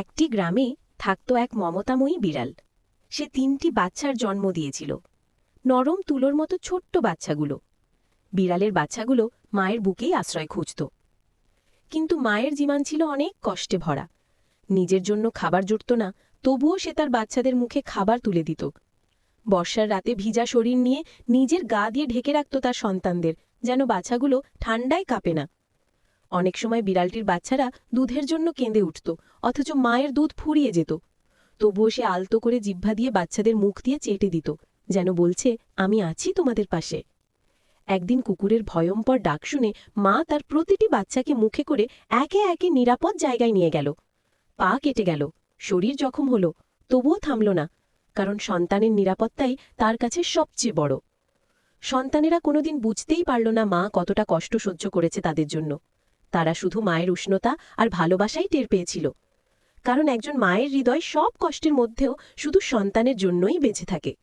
একটি গ্রামে থাকত এক মমতাময়ী বিড়াল। সে তিনটি বাচ্চার জন্ম দিয়েছিল। নরম তুলোর মতো ছোট্ট বাচ্চাগুলো। বিড়ালের বাচ্চাগুলো মায়ের বুকেই আশ্রয় খুঁজত। কিন্তু মায়ের জীবন ছিল অনেক কষ্টে ভরা। নিজের জন্য খাবার জুটত না, তবুও সে তার বাচ্চাদের মুখে খাবার তুলে দিত। বর্ষার রাতে ভিজা শরীর নিয়ে নিজের গা দিয়ে ঢেকে রাখত তার সন্তানদের, যেন বাচ্চাগুলো ঠান্ডায় কাঁপে না। অনেক সময় বিড়ালটির বাচ্চারা দুধের জন্য কেঁদে উঠত, অথচ মায়ের দুধ ফুরিয়ে যেত। তবুও সে আলতো করে জিহ্বা দিয়ে বাচ্চাদের মুখ দিয়ে চেটে দিত, যেন বলছে, আমি আছি তোমাদের পাশে। একদিন কুকুরের ভয়ম্কর ডাক শুনে মা তার প্রতিটি বাচ্চাকে মুখে করে একে একে নিরাপদ জায়গায় নিয়ে গেল। পা কেটে গেল, শরীর জখম হল, তবুও থামল না, কারণ সন্তানের নিরাপত্তাই তার কাছে সবচেয়ে বড়। সন্তানেরা কোনোদিন বুঝতেই পারল না মা কতটা কষ্ট সহ্য করেছে তাদের জন্য। তারা শুধু মায়ের উষ্ণতা আর ভালোবাসাই টের পেয়েছিল। কারণ একজন মায়ের হৃদয় সব কষ্টের মধ্যেও শুধু সন্তানের জন্যই বেঁচে থাকে।